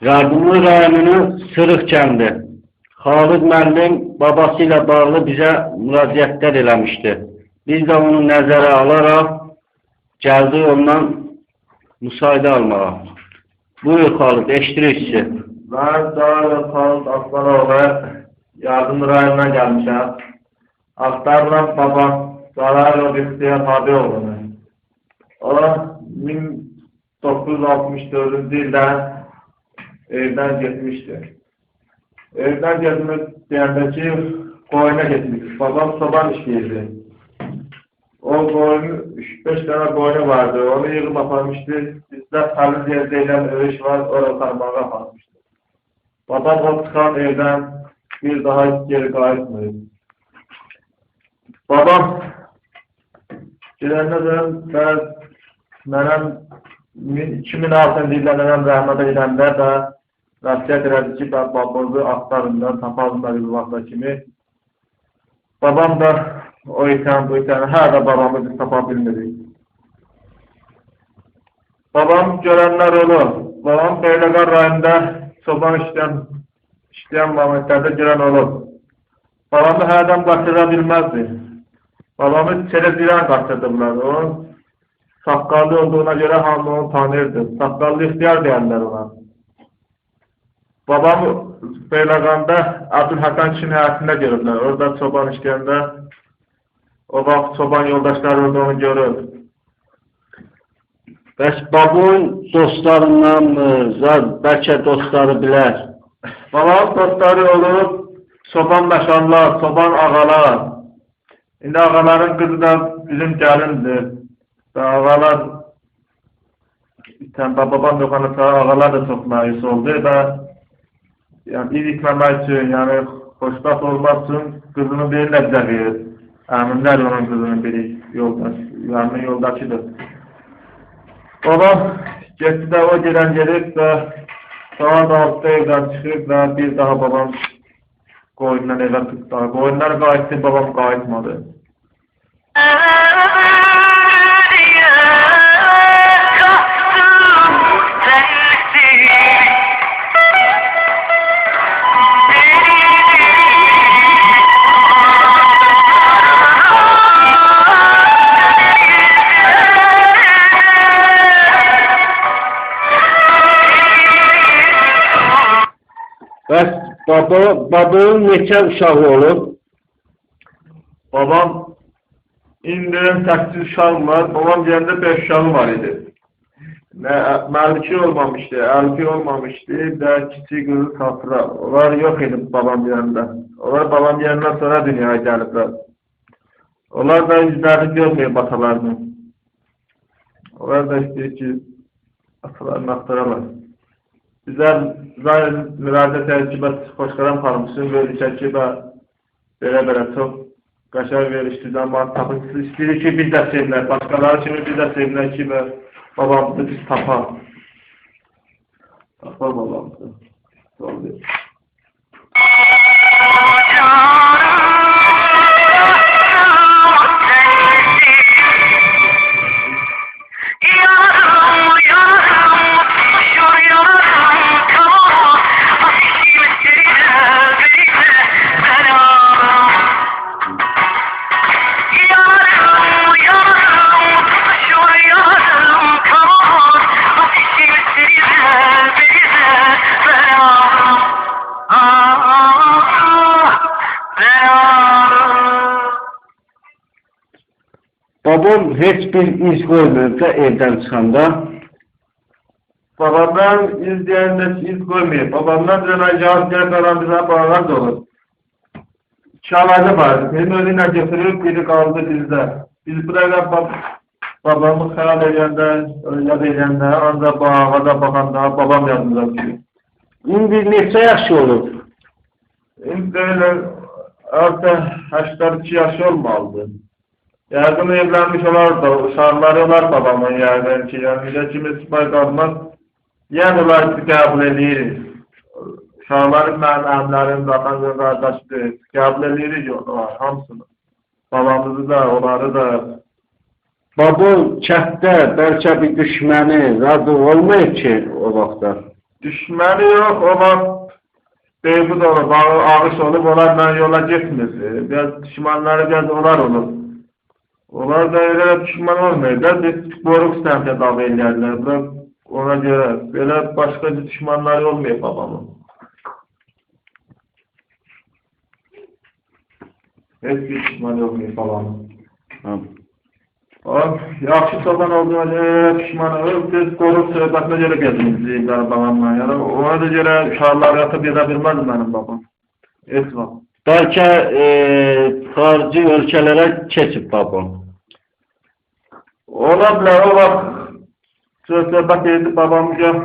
Yardımlı rayonunun Sırıq kəndi. Xalid müəllim babası ilə bağlı bizə müraciətlər eləmişdi. Biz də onu nəzərə alaraq gəldik ondan müsaidə almağa. Buyur Xalid, eşidirik sizi. Ben Dağlı Xalid Aslanoğlu yardım rayonuna gelmişim. Aktarla babam Zararlı İhtiyar Tabi oğlunu. O 1964 yılda evden gitmişti. Evden gitmek diyendeki koyuna gitmiş. Babam soban işleydi. O koyun 3-5 tane koyunu vardı. Onu yığıp aparmıştı. Bizde Halil yerdeyle övüş var. Orada parmağı aparmıştı. Babam o çıkan evden bir daha geri kayıtmıyor. Babam Gelende de ben Mənəm 2006-cı ildə mənəm rəhmət eləndə də vəsiyyət elədi ki, babamızı axtarında, tapalmadı bu vaxta kimi. Babam da o itən, bu itən, hər də babamızı tapa bilmirik. Babam görənlər olur. Babam Beyləqar rayonunda çoban işləyən, işləyən mamətlərdə görən olur. Babamı hərdən qaçıra bilməzdi. Babamı çelə zirən qaçırdıblar. Onun Saqqallı olduğuna görə hamı onu tanırdı. Saqqallı ixtiyar deyərlər ona. Babam Beylağanda Abdülhəqan kişinin həyatında görüblər. Orada çoban işləyəndə o vaxt çoban yoldaşları orada onu görür. Bəs babun dostlarından mı, zər, bəlkə dostları bilər. Babamın dostları olub çoban daşanlar, çoban ağalar. İndi ağaların qızı da bizim gəlindir. Ağalar sen babam dokanı sonra ağalar da çok mayıs oldu ve yani iliklemek için yani hoşbat olmak için kızını birine bize verir. Eminler onun kızının biri yoldaş, yani yoldaşıdır. Babam gitti de o gelen gelip de saat altıda evden çıkıp ve bir daha babam koyundan eve tuttu. Koyunlar kayıttı, babam kayıtmadı. Baba, babanın neçə uşağı olub? Babam indirim 8 uşağım var. Babam geldi 5 uşağım var idi. Melki olmamıştı, Elfi olmamıştı, de küçük kızı Safra. Onlar yok idi babam yanında. Onlar babam yanından sonra dünyaya gelipler. Onlar da yüzlerini görmüyor batalarını. Onlar da istiyor ki atalarını aktararlar. Bizler zaten müracaat tercihbat hoşgaran parmışsın, böyle çekibe belə-belə çox qəşəng verişdirdən var. Tapıntısı istəyir ki, biz də sevilər. Başqaları kimi biz də sevilər ki, və babamızı biz tapar. Tapar babamızı. Doğru. Babam heç bir iz qoymur da evdən çıxanda. Babamdan izləyəndə iz qoymayıb. Babamdan dönən cavab gəl qalan bizə bağlar olur. Alayda var. Benim önüne getirip biri kaldı bizde. Biz buraya bab babamı hayal edəndə, yad edəndə, ancaq bağa da baxanda babam yadımıza düşüyor. İndi neçə yaşı olub? İndi öyle artık 82 yaş olmalı. Yakın evlenmiş olar da, uşaqları olar babamın yerden ki, yani. Yani olar ki, qəbul edirik. Uşaqların mənim zaten və qardaşdır. Qəbul edirik onlar, hamısını. Babamızı da, onları da. Babul kənddə bəlkə bir düşməni radı olmayıb ki o vaxtda. Düşməni yox, o vaxt Beybud olub, ağı- ağış olub, onlar yola gitmedi. Biraz düşmanları biraz onlar olur. Onlar da öyle düşman olmuyor da biz Boruk semtə dağı eləyərlər. Bırak ona göre böyle başka bir düşmanları olmuyor babamın. Hiçbir düşman olmuyor babamın. Ha. Of, yaxşı çoban olduğuna görə pişman olub, biz qorub söhbətinə görə gəzimizi babamla. Yəni, ona da görə uşaqlar yatıb gedə bilməz mənim babam. Heç vaxt. Bəlkə e, xarici ölkələrə keçib babam. Ola o vaxt söhbət edib babam gör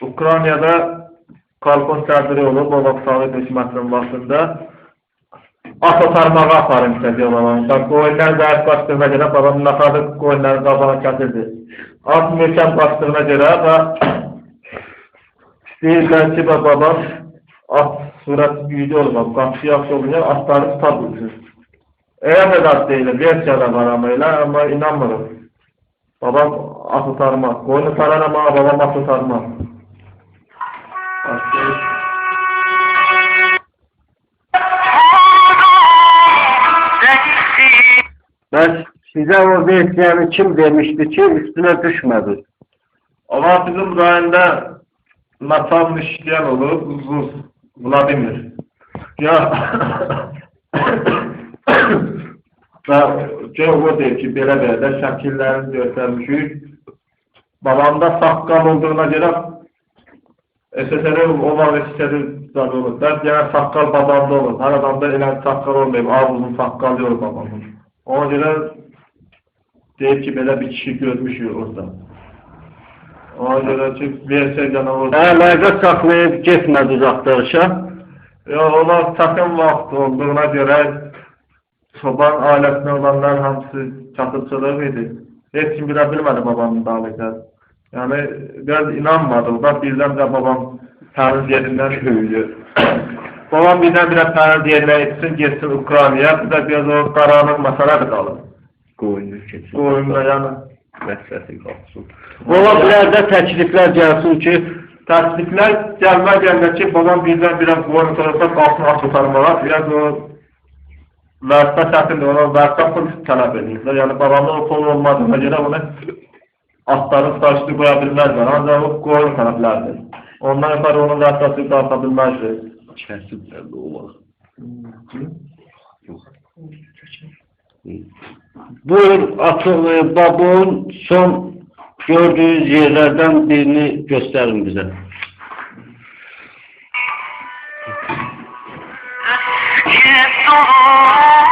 Ukraynada kalkon sədri olub, o vaxt Sovet hökumətinin vaxtında. At otarmağa aparım istədi babam. Bak, qoyunlar zərf bastığına görə babam naxadı qoyunların qabağına kəsildi. At möhkəm bastığına görə və istəyirlər ki, babam at surəti büyüdü olmam, qapısı yaxşı olmuyor, atları tuta bilsin. Eğer de dert değilim, versiyada var ama öyle ama inanmıyorum. Babam at tutarmaz. Koyunu sarar ama babam at tutarmaz. Başka- Bəs sizə o versiyanı kim demişdi ki üstünə düşmədi? Ama bizim rayonda Natam işleyen olur, Zuz, Vladimir. Ya, o deyir ki, belə belə də şəkillərini göstərmişik. Babamda saqqal olduğuna görə SSR olan SSR zadı olur. Ben genel saqqal babamda olur. Her adamda elə saqqal olmayıb, ağzının saqqalı olur babamın. Ona görə deyir ki, belə bir kişi görmüşük orada. Ona görə ki, versə canavar. Əlaqə saxlayıb getmədi uzaqdırışa. Ya onlar çakın vaxt olduğuna görə çoban ailəsində olanlar hamısı çatışçılıq idi. Heç kim bilə bilmədi babamın dalıqları. Yəni, biraz inanmadı. Da birdən də babam təmiz yerindən köydü. babam birdən birə təmiz yerinə etsin, getsin Ukraynaya. Bir də biraz o qaranlıq məsələdir qalır. Qoyunu keçib. Qoyunda yəni. Vəsvəsi qalsın. Ola bilər də təkliflər gəlsin ki, Təkliflər gəlmə gəlmə ki, babam birdən birə qoyun tərəfə qalsın at tutarmağa. Biraz o vərsə çətindir, ona vərsə pul tələb edirlər. Yəni babamın o pul olmadığına görə onu atların saçlı qoya bilməzlər. Ancaq o qoyun tələblərdir. Ondan yuxarı onun qalxa bilməzdir. kəsiblər də olar. Buyur, e, babun son gördüğünüz yerlerden birini gösterin bize. subhanallah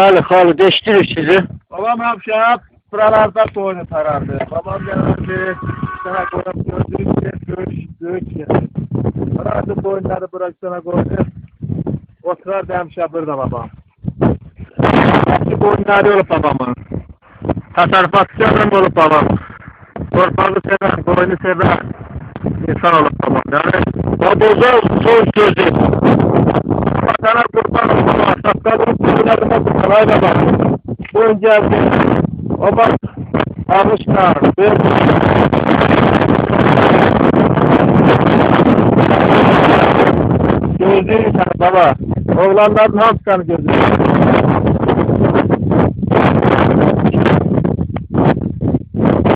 Bəli, Xalid, eşitirik sizi. Babam həmişə buralarda qoyunu tarardı. Babam gəlirdi, sana qoyun gördüyüm yer göğüş, göğüş yeri. Tarardı qoyunları bırak sana qoyunu. Oturardı həmişə burada babam. Yaxşı qoyunları olub babamın. Təsərrüfatçı adam olub babam. Torpağı sevən, qoyunu sevən insan olub babam. Yəni, Baboza son sözü. Vatana kurban olma, sakalın suylarına kurtarayla bak. Bu önce o bak, almışlar, Gözü insan baba, oğlanların halk kanı gözü.